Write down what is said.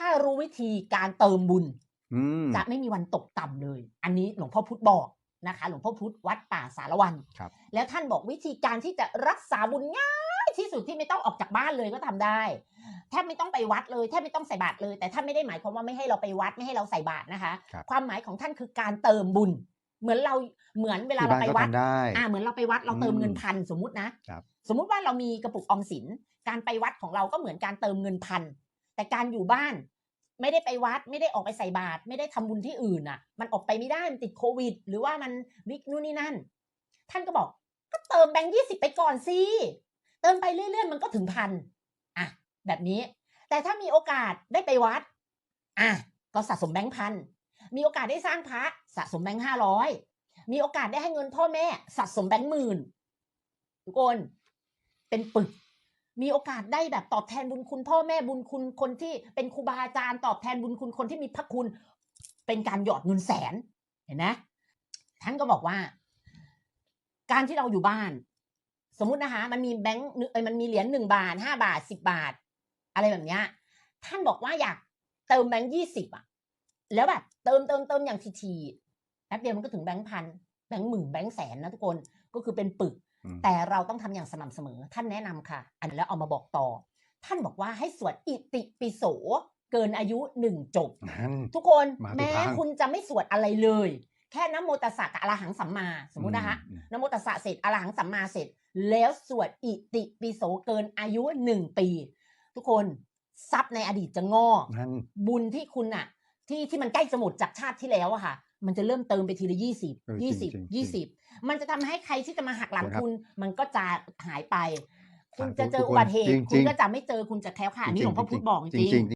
ถ้ารู้วิธีการเติมบุญอืมจะไม่มีวันตกต่ำเลย อันนี้หลวงพ่อพุธบอกนะคะ หลวงพ่อพุธวัดป่าสารวันครับแล้วท่านบอกวิธีการที่จะรักษาบุญง่ายที่สุดที่ไม่ต้องออกจากบ้านเลยก็ทำได้แทบไม่ต้องไปวัดเลยแทบไม่ต้องใส่บาตรเลย แต่ท่านไม่ได้หมายความว่าไม่ให้เราไปวัดไม่ให้เราใส่บาตรนะคะครับความหมายของท่านคือการเติมบุญ เหมือนเราเหมือนเวลาที่เราบ้านไปก็วัดทำได้อ่าเหมือนเราไปวัดเราเติมอืมเงินพันสมมุตินะครับสมมุติว่าเรามีกระปุกออมสินการไปวัดของเราก็เหมือนการเติมเงินพัน แต่การอยู่บ้าน ไม่ได้ไปวัด ไม่ได้ออกไปใส่บาตรไม่ได้ทำบุญที่อื่นอะ มันออกไปไม่ได้มันติดโควิด หรือว่ามันวิกนู่นนี่นั่น ท่านก็บอก ก็เติมแบงค์ยี่สิบไปก่อนสิเติมไปเรื่อยๆมันก็ถึงพันอะ แบบนี้ แต่ถ้ามีโอกาสได้ไปวัด อะก็สะสมแบงค์พันมีโอกาสได้สร้างพระสะสมแบงค์ห้าร้อยมีโอกาสได้ให้เงินพ่อแม่สะสมแบงค์หมื่นทุกคนเป็นปึก มีโอกาสได้แบบตอบแทนบุญคุณ พ่อแม่บุญคุณคนที่เป็นครูบาอาจารย์ตอบแทนบุญคุณคนที่มีพระคุณ เป็นการหยอดเงินแสน เห็นไหมท่านก็บอกว่า การที่เราอยู่บ้าน สมมุตินะคะ มันมีแบงค์เอ้ยมันมีเหรียญหนึ่งบาทห้าบาทสิบบาท อะไรแบบเนี้ย ท่านบอกว่าอยากเติมแบงค์ยี่สิบอะแล้วแบบเติมเติมเติมอย่างทีๆแป๊บเดียวมันก็ถึงแบงค์พันแบงค์หมื่นแบงค์แสนนะทุกคนก็คือเป็นปึก แต่เราต้องทำอย่างสม่ำเสมอ ท่านแนะนำค่ะ อันแล้วเอามาบอกต่อ ท่านบอกว่าให้สวดอิติปิโสเกินอายุหนึ่งจบนั่นทุกคนมาถูกแม้ทางคุณจะไม่สวดอะไรเลย แค่นะโมตัสสะกับอรหังสัมมาสมมุตินะคะอืมนะโมตัสสะเสร็จอรหังสัมมาเสร็จ แล้วสวดอิติปิโสเกินอายุหนึ่งปี ทุกคนทรัพย์ในอดีตจะงอกนั่นบุญที่คุณอะ ที่ที่มันใกล้จะหมดจากชาติที่แล้วอะค่ะ มันจะเริ่มเติมไปทีละยี่สิบเออยี่จสิริบงๆจริยี่งสิบมันจะทำให้ใครที่จะมาหักหลังครับคุณ มันก็จะหายไป คุณสาธุจะเจอทุกคนอุบัติเหตุจริงๆคุณก็จะไม่เจอคุณจะแคล้วคลาดอันนี้หลวงพ่อพุธบอกจจริริงงๆๆ